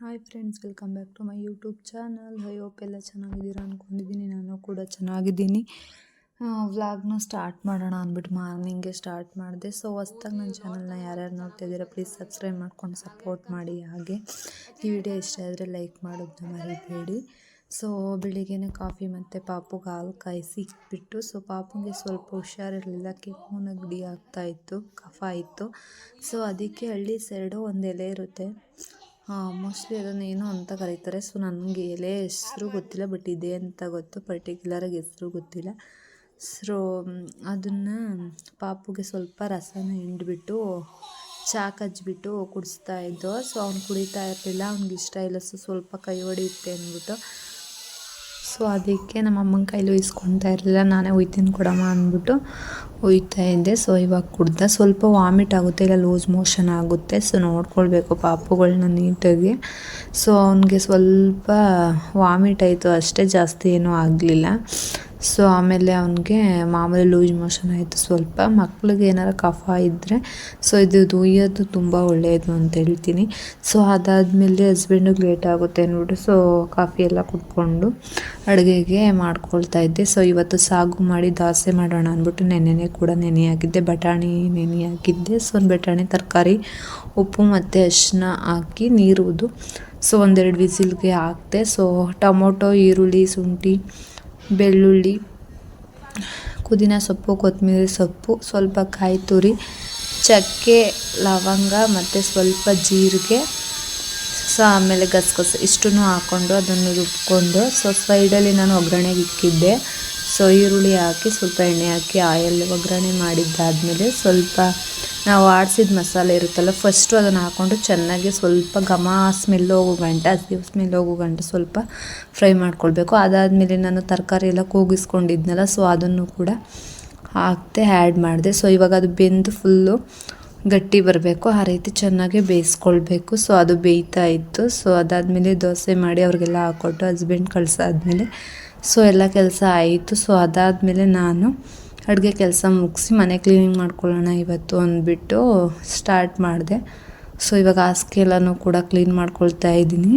Hi friends welcome back to my YouTube channel hope ಎಲ್ಲ ಚೆನ್ನಾಗಿದ್ದೀರಾ ಅಂದ್ಕೊಂಡಿದ್ದೀನಿ ನಾನು ಕೂಡ ಚೆನ್ನಾಗಿದ್ದೀನಿ. ವ್ಲಾಗ್ನ ಸ್ಟಾರ್ಟ್ ಮಾಡೋಣ ಅಂದ್ಬಿಟ್ಟು ಮಾರ್ನಿಂಗೇ ಸ್ಟಾರ್ಟ್ ಮಾಡಿದೆ. ಸೊ ಹೊಸ್ದಾಗಿ ನನ್ನ ಚಾನಲ್ನ ಯಾರ್ಯಾರು ನೋಡ್ತಾ ಇದ್ದೀರಾ ಪ್ಲೀಸ್ ಸಬ್ಸ್ಕ್ರೈಬ್ ಮಾಡ್ಕೊಂಡು ಸಪೋರ್ಟ್ ಮಾಡಿ ಹಾಗೆ. ಈ ವಿಡಿಯೋ ಇಷ್ಟ ಆದರೆ ಲೈಕ್ ಮಾಡೋದನ್ನ ಮರಿಬೇಡಿ. ಸೊ ಬೆಳಿಗ್ಗೆನೇ ಕಾಫಿ ಮತ್ತು ಪಾಪುಗೆ ಹಾಲು ಕಾಯಿಸಿ ಇಟ್ಬಿಟ್ಟು ಸೊ ಪಾಪುಗೆ ಸ್ವಲ್ಪ ಹುಷಾರಿರಲಿಲ್ಲ ಕೆಮ್ಮು ನೆಗಡಿ ಆಗ್ತಾಯಿತ್ತು ಕಫ ಇತ್ತು. ಸೊ ಅದಕ್ಕೆ ಹಳ್ಳಿ ಸೈಡು ಒಂದು ಎಲೆ ಇರುತ್ತೆ. ಮೋಸ್ಟ್ಲಿ ಅದನ್ನು ಏನೋ ಅಂತ ಕರೀತಾರೆ. ಸೊ ನನಗೆ ಎಲೆ ಹೆಸರು ಗೊತ್ತಿಲ್ಲ ಬಟ್ ಇದೇ ಅಂತ ಗೊತ್ತು. ಪರ್ಟಿಕ್ಯುಲರಾಗಿ ಹೆಸರು ಗೊತ್ತಿಲ್ಲ. ಸೊ ಅದನ್ನು ಪಾಪುಗೆ ಸ್ವಲ್ಪ ರಸನ ಹಿಂಡ್ಬಿಟ್ಟು ಚಾ ಕಚ್ಚಿಬಿಟ್ಟು ಕುಡಿಸ್ತಾ ಇದ್ದೋ. ಸೊ ಅವ್ನು ಕುಡಿತಾ ಇರಲಿಲ್ಲ, ಅವ್ನಿಗೆ ಇಷ್ಟ ಇಲ್ಲ. ಸೊ ಸ್ವಲ್ಪ ಕೈ ಹೊಡಿಯುತ್ತೆ ಅಂದ್ಬಿಟ್ಟು. ಸೊ ಅದಕ್ಕೆ ನಮ್ಮ ಅಮ್ಮನ ಕೈಲೂ ಇಸ್ಕೊತಾ ಇರಲಿಲ್ಲ. ನಾನೇ ಒಯ್ತೀನಿ ಕೊಡಮ್ಮ ಅಂದ್ಬಿಟ್ಟು ಒಯ್ತಾ ಇದ್ದೆ. ಸೊ ಇವಾಗ ಕುಡ್ದ. ಸ್ವಲ್ಪ ವಾಮಿಟ್ ಆಗುತ್ತೆ. ಇಲ್ಲ, ಲೂಸ್ ಮೋಷನ್ ಆಗುತ್ತೆ. ಸೊ ನೋಡ್ಕೊಳ್ಬೇಕು ಪಾಪುಗಳನ್ನ ನೀಟಾಗಿ. ಸೊ ಅವನಿಗೆ ಸ್ವಲ್ಪ ವಾಮಿಟ್ ಆಯಿತು. ಅಷ್ಟೇ ಜಾಸ್ತಿ ಏನೂ ಆಗಲಿಲ್ಲ. ಸೊ ಆಮೇಲೆ ಅವನಿಗೆ ಮಾಮೂಲಿ ಲೂಸ್ ಮೋಷನ್ ಆಯಿತು ಸ್ವಲ್ಪ. ಮಕ್ಳಿಗೆ ಏನಾರು ಕಫ ಇದ್ದರೆ ಸೊ ಇದು ದುಯ್ಯೋದು ತುಂಬ ಒಳ್ಳೆಯದು ಅಂತ ಹೇಳ್ತೀನಿ. ಸೊ ಅದಾದಮೇಲೆ ಹಸ್ಬೆಂಡಿಗೆ ಲೇಟ್ ಆಗುತ್ತೆ ಅಂದ್ಬಿಟ್ಟು ಸೊ ಕಾಫಿ ಎಲ್ಲ ಕುಡ್ಕೊಂಡು ಅಡುಗೆಗೆ ಮಾಡ್ಕೊಳ್ತಾ ಇದ್ದೆ. ಸೊ ಇವತ್ತು ಸಾಗು ಮಾಡಿ ದೋಸೆ ಮಾಡೋಣ ಅಂದ್ಬಿಟ್ಟು ನೆನೆನೆ ಕೂಡ ನೆನೆ ಹಾಕಿದ್ದೆ. ಬಟಾಣಿ ನೆನೆ ಹಾಕಿದ್ದೆ. ಸೊ ಒಂದು ಬಟಾಣಿ, ತರಕಾರಿ, ಉಪ್ಪು ಮತ್ತು ಅರಿಶಿನ ಹಾಕಿ ನೀರುವುದು ಸೊ ಒಂದೆರಡು ವಿಸಿಲ್ಗೆ ಹಾಕಿದೆ. ಸೊ ಟೊಮೊಟೊ, ಈರುಳ್ಳಿ, ಶುಂಠಿ ಬೆಳ್ಳುಳ್ಳಿ, ಪುದೀನ ಸೊಪ್ಪು, ಕೊತ್ತಂಬರಿ ಸೊಪ್ಪು, ಸ್ವಲ್ಪ ಕಾಯಿ ತುರಿ, ಚಕ್ಕೆ, ಲವಂಗ ಮತ್ತು ಸ್ವಲ್ಪ ಜೀರಿಗೆ ಸೊ ಆಮೇಲೆ ಗಸಗಸೆ. ಇಷ್ಟನ್ನು ಹಾಕ್ಕೊಂಡು ಅದನ್ನು ರುಬ್ಕೊಂಡು, ಸೊ ಸೈಡಲ್ಲಿ ನಾನು ಒಗ್ಗರಣೆಗೆ ಇಕ್ಕಿದ್ದೆ. ಸೊ ಈರುಳ್ಳಿ ಹಾಕಿ, ಸ್ವಲ್ಪ ಎಣ್ಣೆ ಹಾಕಿ, ಆಯಲ್ ಒಗ್ಗರಣೆ ಮಾಡಿದ್ದಾದಮೇಲೆ ಸ್ವಲ್ಪ ನಾವು ಆಡಿಸಿದ ಮಸಾಲೆ ಇರುತ್ತಲ್ಲ ಫಸ್ಟು ಅದನ್ನು ಹಾಕ್ಕೊಂಡು ಚೆನ್ನಾಗಿ ಸ್ವಲ್ಪ ಘಮ ಸ್ಮೆಲ್ ಹೋಗೋ ಗಂಟ, ಹಸಿ ಸ್ಮೆಲ್ ಹೋಗೋ ಗಂಟ ಸ್ವಲ್ಪ ಫ್ರೈ ಮಾಡ್ಕೊಳ್ಬೇಕು. ಅದಾದಮೇಲೆ ನಾನು ತರಕಾರಿ ಎಲ್ಲ ಕೂಗಿಸ್ಕೊಂಡಿದ್ನಲ್ಲ ಸೊ ಅದನ್ನು ಕೂಡ ಹಾಕ್ತೆ ಆ್ಯಡ್ ಮಾಡಿದೆ. ಸೊ ಇವಾಗ ಅದು ಬೆಂದು ಫುಲ್ಲು ಗಟ್ಟಿ ಬರಬೇಕು. ಆ ರೀತಿ ಚೆನ್ನಾಗಿ ಬೇಯಿಸ್ಕೊಳ್ಬೇಕು. ಸೊ ಅದು ಬೇಯ್ತಾ ಇತ್ತು. ಸೊ ಅದಾದಮೇಲೆ ದೋಸೆ ಮಾಡಿ ಅವ್ರಿಗೆಲ್ಲ ಹಾಕ್ಕೊಟ್ಟು ಹಸ್ಬೆಂಡ್ ಕಳ್ಸಾದ್ಮೇಲೆ. ಸೊ ಎಲ್ಲ ಕೆಲಸ ಆಯಿತು. ಸೊ ಅದಾದಮೇಲೆ ನಾನು ಅಡುಗೆ ಕೆಲಸ ಮುಗಿಸಿ ಮನೆ ಕ್ಲೀನಿಂಗ್ ಮಾಡ್ಕೊಳ್ಳೋಣ ಇವತ್ತು ಅಂದ್ಬಿಟ್ಟು ಸ್ಟಾರ್ಟ್ ಮಾಡಿದೆ. ಸೊ ಇವಾಗ ಹಾಸಿಗೆ ಎಲ್ಲನೂ ಕೂಡ ಕ್ಲೀನ್ ಮಾಡ್ಕೊಳ್ತಾ ಇದ್ದೀನಿ.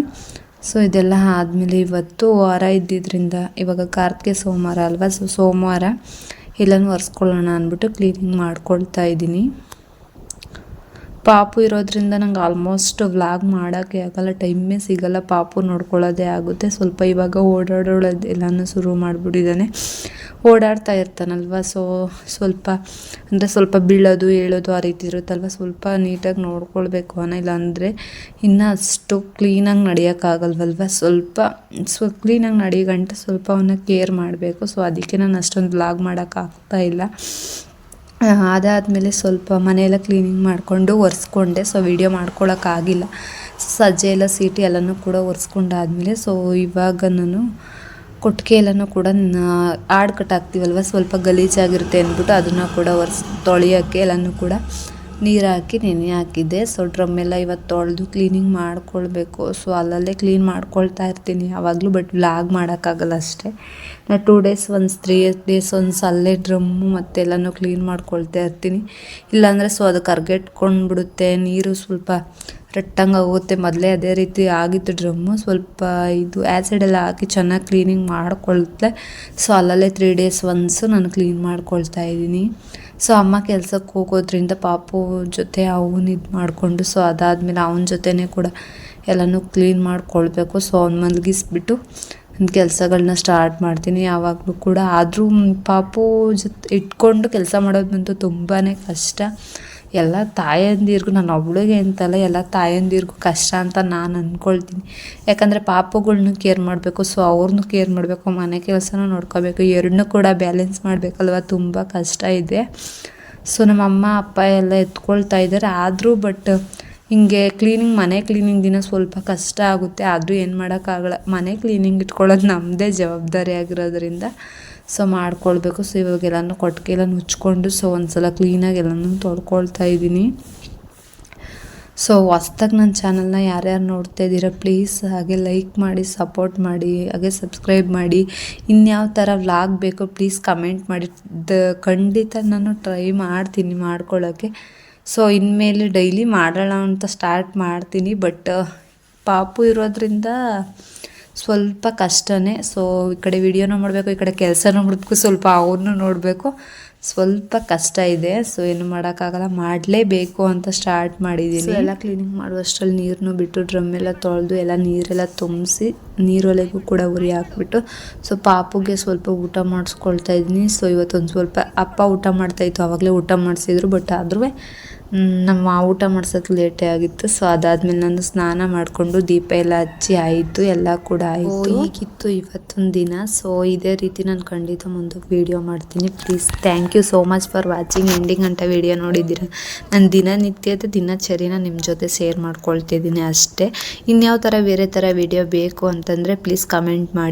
ಸೊ ಇದೆಲ್ಲ ಆದಮೇಲೆ ಇವತ್ತು ವಾರ ಇದ್ದಿದ್ದರಿಂದ ಇವಾಗ ಕಾರ್ತಿಕೆ ಸೋಮವಾರ ಅಲ್ವಾ? ಸೊ ಸೋಮವಾರ ಎಲ್ಲನೂ ಒರೆಸ್ಕೊಳ್ಳೋಣ ಅಂದ್ಬಿಟ್ಟು ಕ್ಲೀನಿಂಗ್ ಮಾಡ್ಕೊಳ್ತಾ ಇದ್ದೀನಿ. ಪಾಪು ಇರೋದ್ರಿಂದ ನಂಗೆ ಆಲ್ಮೋಸ್ಟ್ ವ್ಲಾಗ್ ಮಾಡೋಕ್ಕೆ ಆಗಲ್ಲ ಟೈಮೇ ಸಿಗಲ್ಲ ಪಾಪು ನೋಡ್ಕೊಳ್ಳೋದೇ ಆಗುತ್ತೆ. ಸ್ವಲ್ಪ ಇವಾಗ ಓಡಾಡೋಳದು ಎಲ್ಲನೂ ಶುರು ಮಾಡಿಬಿಟ್ಟಿದ್ದಾನೆ ಓಡಾಡ್ತಾ ಇರ್ತಾನಲ್ವ ಸೊ ಸ್ವಲ್ಪ, ಅಂದರೆ ಸ್ವಲ್ಪ ಬೀಳೋದು, ಹೇಳೋದು ಆ ರೀತಿ ಇರುತ್ತಲ್ವ? ಸ್ವಲ್ಪ ನೀಟಾಗಿ ನೋಡ್ಕೊಳ್ಬೇಕು ಅವನ, ಇಲ್ಲಾಂದರೆ ಇನ್ನೂ ಅಷ್ಟು ಕ್ಲೀನಾಗಿ ನಡೆಯೋಕ್ಕಾಗಲ್ವಲ್ವ ಸ್ವಲ್ಪ, ಸ್ವ ಕ್ಲೀನಾಗಿ ನಡೆಯೋ ಗಂಟೆ ಸ್ವಲ್ಪ ಅವನ್ನ ಕೇರ್ ಮಾಡಬೇಕು. ಸೊ ಅದಕ್ಕೆ ನಾನು ಅಷ್ಟೊಂದು ವ್ಲಾಗ್ ಮಾಡೋಕ್ಕಾಗ್ತಾ ಇಲ್ಲ. ಅದಾದಮೇಲೆ ಸ್ವಲ್ಪ ಮನೆಯೆಲ್ಲ ಕ್ಲೀನಿಂಗ್ ಮಾಡಿಕೊಂಡು ಒರೆಸ್ಕೊಂಡೆ. ಸೊ ವೀಡಿಯೋ ಮಾಡ್ಕೊಳ್ಳೋಕ್ಕಾಗಿಲ್ಲ ಸಜ್ಜೆ ಎಲ್ಲ ಸೀಟಿ ಎಲ್ಲನೂ ಕೂಡ ಒರೆಸ್ಕೊಂಡಾದ್ಮೇಲೆ ಸೊ ಇವಾಗ ನಾನು ಕೊಟ್ಟಿಗೆ ಎಲ್ಲನೂ ಕೂಡ ಆಡ್ ಕಟ್ ಹಾಕ್ತೀವಲ್ವ? ಸ್ವಲ್ಪ ಗಲೀಜಾಗಿರುತ್ತೆ ಅಂದ್ಬಿಟ್ಟು ಅದನ್ನು ಕೂಡ ಒರೆಸ್ ತೊಳೆಯೋಕ್ಕೆ ಎಲ್ಲನೂ ಕೂಡ ನೀರು ಹಾಕಿ ನೆನೆ ಹಾಕಿದ್ದೆ. ಸೊ ಡ್ರಮ್ಮೆಲ್ಲ ಇವತ್ತು ತೊಳೆದು ಕ್ಲೀನಿಂಗ್ ಮಾಡ್ಕೊಳ್ಬೇಕು. ಸೊ ಅಲ್ಲಲ್ಲೇ ಕ್ಲೀನ್ ಮಾಡ್ಕೊಳ್ತಾ ಇರ್ತೀನಿ. ಯಾವಾಗಲೂ ಬಟ್ ವ್ಲಾಗ್ ಮಾಡೋಕ್ಕಾಗಲ್ಲ ಅಷ್ಟೇ. ನಾ two days once three days once ಅಲ್ಲೇ ಡ್ರಮ್ಮು ಮತ್ತೆಲ್ಲನೂ ಕ್ಲೀನ್ ಮಾಡ್ಕೊಳ್ತಾ ಇರ್ತೀನಿ. ಇಲ್ಲಾಂದರೆ ಸೊ ಅದು ಕರ್ಗೆಟ್ಕೊಂಡ್ಬಿಡುತ್ತೆ. ನೀರು ಸ್ವಲ್ಪ ರಟ್ಟಂಗೆ ಆಗುತ್ತೆ. ಮೊದಲೇ ಅದೇ ರೀತಿ ಆಗಿತ್ತು ಡ್ರಮ್ಮು ಸ್ವಲ್ಪ ಇದು ಆ್ಯಸಿಡ್ ಎಲ್ಲ ಹಾಕಿ ಚೆನ್ನಾಗಿ ಕ್ಲೀನಿಂಗ್ ಮಾಡ್ಕೊಳ್ತೆ ಸೊ ಅಲ್ಲಲ್ಲೇ ತ್ರೀ ಡೇಸ್ ಒನ್ಸು ನಾನು ಕ್ಲೀನ್ ಮಾಡ್ಕೊಳ್ತಾ ಇದ್ದೀನಿ. ಸೊ ಅಮ್ಮ ಕೆಲ್ಸಕ್ಕೆ ಹೋಗೋದ್ರಿಂದ ಪಾಪು ಜೊತೆ ಅವನು ಇದು ಮಾಡಿಕೊಂಡು, ಸೊ ಅದಾದಮೇಲೆ ಅವನ ಜೊತೆನೇ ಕೂಡ ಎಲ್ಲನೂ ಕ್ಲೀನ್ ಮಾಡ್ಕೊಳ್ಬೇಕು. ಸೊ ಅವ್ನು ಮಲಗಿಸ್ಬಿಟ್ಟು ಕೆಲಸಗಳನ್ನ ಸ್ಟಾರ್ಟ್ ಮಾಡ್ತೀನಿ. ಯಾವಾಗಲೂ ಕೂಡ ಆದರೂ ಪಾಪು ಜೊತೆ ಇಟ್ಕೊಂಡು ಕೆಲಸ ಮಾಡೋದಂತೂ ತುಂಬಾ ಕಷ್ಟ. ಎಲ್ಲ ತಾಯಂದಿರ್ಗು ನಾನು ಒಬ್ಳಿಗೆ ಅಂತಲ್ಲ, ಎಲ್ಲ ತಾಯಂದಿರ್ಗು ಕಷ್ಟ ಅಂತ ನಾನು ಅಂದ್ಕೊಳ್ತೀನಿ ಯಾಕಂದರೆ ಪಾಪಗಳ್ನೂ ಕೇರ್ ಮಾಡಬೇಕು ಸೊ ಅವ್ರನ್ನೂ ಕೇರ್ ಮಾಡಬೇಕು, ಮನೆ ಕೆಲಸನೂ ನೋಡ್ಕೋಬೇಕು ಎರಡನ್ನೂ ಕೂಡ ಬ್ಯಾಲೆನ್ಸ್ ಮಾಡಬೇಕಲ್ವ, ತುಂಬ ಕಷ್ಟ ಇದೆ. ಸೊ ನಮ್ಮ ಅಮ್ಮ ಅಪ್ಪ ಎಲ್ಲ ಎತ್ಕೊಳ್ತಾ ಇದ್ದಾರೆ, ಆದರೂ ಬಟ್ ಹಿಂಗೆ ಕ್ಲೀನಿಂಗ್ ಮನೆ ಕ್ಲೀನಿಂಗ್ ದಿನ ಸ್ವಲ್ಪ ಕಷ್ಟ ಆಗುತ್ತೆ, ಆದರೂ ಏನು ಮಾಡೋಕ್ಕಾಗಲ್ಲ. ಮನೆ ಕ್ಲೀನಿಂಗ್ ಇಟ್ಕೊಳ್ಳೋದು ನಮ್ಮದೇ ಜವಾಬ್ದಾರಿ ಆಗಿರೋದ್ರಿಂದ. ಸೊ ಮಾಡ್ಕೊಳ್ಬೇಕು. ಸೊ ಇವಾಗ ಎಲ್ಲನೂ ಕೊಟ್ಟಿಗೆ ಮುಚ್ಕೊಂಡು ಸೊ ಒಂದು ಸಲ ಕ್ಲೀನಾಗಿ ಎಲ್ಲನೂ ತೊಳ್ಕೊಳ್ತಾ ಇದ್ದೀನಿ. ಸೊ ಹೊಸ್ದಾಗಿ ನನ್ನ ಚಾನಲ್ನ ಯಾರ್ಯಾರು ನೋಡ್ತಾ ಇದ್ದೀರಾ ಪ್ಲೀಸ್ ಹಾಗೆ ಲೈಕ್ ಮಾಡಿ ಸಪೋರ್ಟ್ ಮಾಡಿ, ಹಾಗೆ ಸಬ್ಸ್ಕ್ರೈಬ್ ಮಾಡಿ. ಇನ್ಯಾವ ಥರ ವ್ಲಾಗ್ ಬೇಕೋ ಪ್ಲೀಸ್ ಕಮೆಂಟ್ ಮಾಡಿ. ದ, ಖಂಡಿತ ನಾನು ಟ್ರೈ ಮಾಡ್ತೀನಿ ಮಾಡ್ಕೊಳ್ಳೋಕ್ಕೆ ಸೊ ಇನ್ಮೇಲೆ ಡೈಲಿ ಮಾಡೋಣ ಅಂತ ಸ್ಟಾರ್ಟ್ ಮಾಡ್ತೀನಿ ಬಟ್ ಪಾಪು ಇರೋದ್ರಿಂದ ಸ್ವಲ್ಪ ಕಷ್ಟನೇ. ಸೊ ಈ ಕಡೆ ವಿಡಿಯೋನೂ ಮಾಡಬೇಕು, ಈ ಕಡೆ ಕೆಲಸನೂ ಮಾಡಬೇಕು, ಸ್ವಲ್ಪ ಅವ್ರನ್ನೂ ನೋಡಬೇಕು. ಸ್ವಲ್ಪ ಕಷ್ಟ ಇದೆ. ಸೊ ಏನು ಮಾಡೋಕ್ಕಾಗಲ್ಲ, ಮಾಡಲೇಬೇಕು ಅಂತ ಸ್ಟಾರ್ಟ್ ಮಾಡಿದ್ದೀನಿ. ಎಲ್ಲ ಕ್ಲೀನಿಂಗ್ ಮಾಡುವಷ್ಟರಲ್ಲಿ ನೀರನ್ನು ಬಿಟ್ಟು ಡ್ರಮ್ ಎಲ್ಲ ತೊಳೆದು, ಎಲ್ಲ ನೀರೆಲ್ಲ ತುಂಬಿಸಿ ನೀರೊಲೆಗೂ ಕೂಡ ಉರಿ ಹಾಕ್ಬಿಟ್ಟು, ಸೊ ಪಾಪುಗೆ ಸ್ವಲ್ಪ ಊಟ ಮಾಡಿಸ್ಕೊಳ್ತಾ ಇದ್ದೀನಿ. ಸೊ ಇವತ್ತೊಂದು ಸ್ವಲ್ಪ ಅಪ್ಪ ಊಟ ಮಾಡ್ತಾಯಿತ್ತು ಆವಾಗಲೇ ಊಟ ಮಾಡಿಸಿದ್ರು ಬಟ್ ಆದ್ರೂ ನಮ್ಮ ಊಟ ಮಾಡ್ಸೋಕ್ಕೆ ಲೇಟೇ ಆಗಿತ್ತು. ಸೊ ಅದಾದ್ಮೇಲೆ ನಾನು ಸ್ನಾನ ಮಾಡಿಕೊಂಡು ದೀಪ ಎಲ್ಲ ಹಚ್ಚಿ ಆಯಿತು, ಎಲ್ಲ ಕೂಡ ಆಯಿತು. ಈಗಿತ್ತು ಇವತ್ತೊಂದು ದಿನ? ಸೊ ಇದೇ ರೀತಿ ನಾನು ಖಂಡಿತ ಮುಂದೆ ವೀಡಿಯೋ ಮಾಡ್ತೀನಿ. Please thank you so much for watching ending ಅಂತ ವೀಡಿಯೋ ನೋಡಿದ್ದೀರ? ನಾನು ದಿನನಿತ್ಯದ ದಿನಚರಿನ ನಿಮ್ಮ ಜೊತೆ ಶೇರ್ ಮಾಡ್ಕೊಳ್ತಿದ್ದೀನಿ ಅಷ್ಟೇ. ಇನ್ಯಾವ ಥರ, ಬೇರೆ ಥರ ವೀಡಿಯೋ ಬೇಕು ಅಂತಂದರೆ ಪ್ಲೀಸ್ ಕಮೆಂಟ್ ಮಾಡಿ.